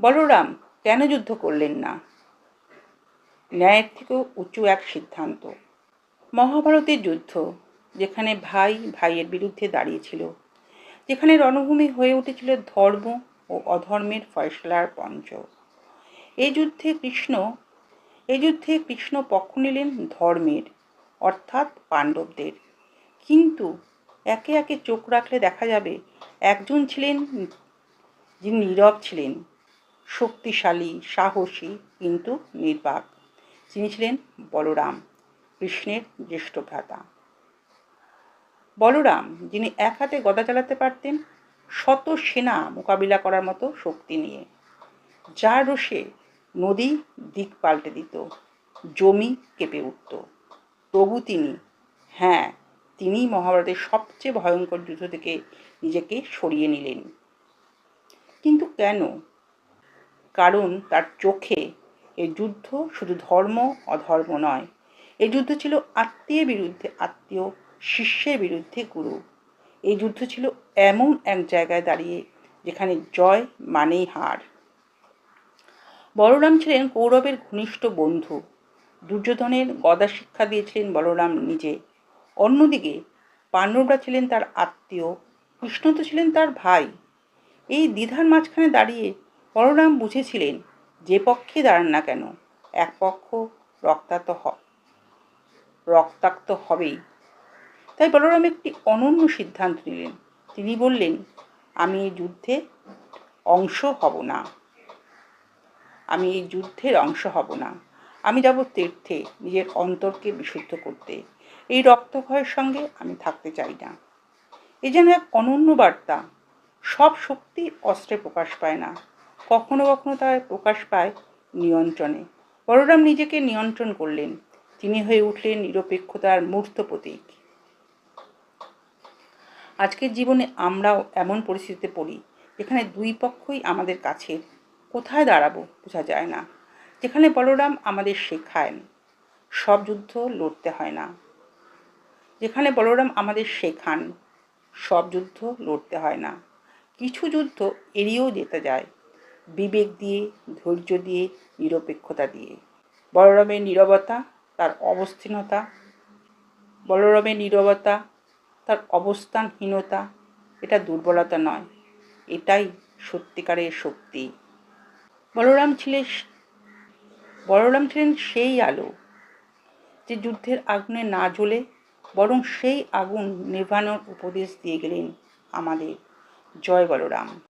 বলরাম, কেন যুদ্ধ করলেন না? ন্যায়ের থেকেও উঁচু এক সিদ্ধান্ত। মহাভারতের যুদ্ধ, যেখানে ভাই ভাইয়ের বিরুদ্ধে দাঁড়িয়েছিল, যেখানে রণভূমি হয়ে উঠেছিল ধর্ম ও অধর্মের ফয়সলার পঞ্চ। এই যুদ্ধে কৃষ্ণ, এই যুদ্ধে কৃষ্ণ পক্ষ নিলেন ধর্মের, অর্থাৎ পাণ্ডবদের। কিন্তু একে একে চোখ রাখলে দেখা যাবে, একজন ছিলেন, যিনি নীরব ছিলেন শক্তিশালী, সাহসী, কিন্তু নির্বাক। তিনি ছিলেন বলরাম, কৃষ্ণের জ্যেষ্ঠ ভ্রাতা। বলরাম, যিনি এক হাতে গদা চালাতে পারতেন, শত সেনা মোকাবিলা করার মতো শক্তি নিয়ে, যার রোষে নদী দিক পাল্টে দিত, জমি কেঁপে উঠত। তবু তিনি হ্যাঁ তিনি মহাভারতের সবচেয়ে ভয়ঙ্কর যুদ্ধ থেকে নিজেকে সরিয়ে নিলেন। কিন্তু কেন? কারণ তার চোখে এই যুদ্ধ শুধু ধর্ম, অধর্ম নয়। এই যুদ্ধ ছিল আত্মীয়ের বিরুদ্ধে, আত্মীয় শিষ্যের বিরুদ্ধে গুরু। এই যুদ্ধ ছিল এমন এক জায়গায় দাঁড়িয়ে যেখানে জয় মানেই হার। বলরাম ছিলেন কৌরবের ঘনিষ্ঠ বন্ধু। দুর্যোধনের গদা শিক্ষা দিয়েছিলেন বলরাম নিজে। অন্যদিকে পাণ্ডবরা ছিলেন তার আত্মীয়, কৃষ্ণ তো ছিলেন তার ভাই। এই দ্বিধার মাঝখানে দাঁড়িয়ে বলরাম বুঝেছিলেন, যে পক্ষে দাঁড়ান না কেন, এক পক্ষ রক্তাক্ত হ, রক্তাক্ত হবেই। তাই বলরাম একটি অনন্য সিদ্ধান্ত নিলেন। তিনি বললেন, আমি এই যুদ্ধে অংশ হব না। আমি এই যুদ্ধের অংশ হব না। আমি যাব তীর্থে নিজের অন্তরকে বিশুদ্ধ করতে। এই রক্তক্ষয়ের সঙ্গে আমি থাকতে চাই না। এ যেন এক অনন্য বার্তা। সব শক্তি অস্ত্রে প্রকাশ পায় না। কখনো কখনো তার প্রকাশ পায় নিয়ন্ত্রণে। বলরাম নিজেকে নিয়ন্ত্রণ করলেন। তিনি হয়ে উঠলেন নিরপেক্ষতার মূর্ত প্রতীক। আজকের জীবনে আমরাও এমন পরিস্থিতিতে পড়ি, যেখানে দুই পক্ষই আমাদের কাছের কোথায় দাঁড়াবো বোঝা যায় না, যেখানে বলরাম আমাদের শেখায়। সব যুদ্ধ লড়তে হয় না। যেখানে বলরাম আমাদের শেখান, সব যুদ্ধ লড়তে হয় না। কিছু যুদ্ধ এড়িয়েও যেতে যায়। বিবেক দিয়ে, ধৈর্য দিয়ে, নিরপেক্ষতা দিয়ে। বলরামের নীরবতা, তার অবস্থানতা বলরামের নীরবতা, তার অবস্থানহীনতা, এটা দুর্বলতা নয়। এটাই সত্যিকারের শক্তি। বলরাম ছিলেন বলরাম ছিলেন সেই আলো, যে যুদ্ধের আগুনে না জ্বলে বরং সেই আগুন নেভানোর উপদেশ দিয়ে গেলেন আমাদের। জয় বলরাম।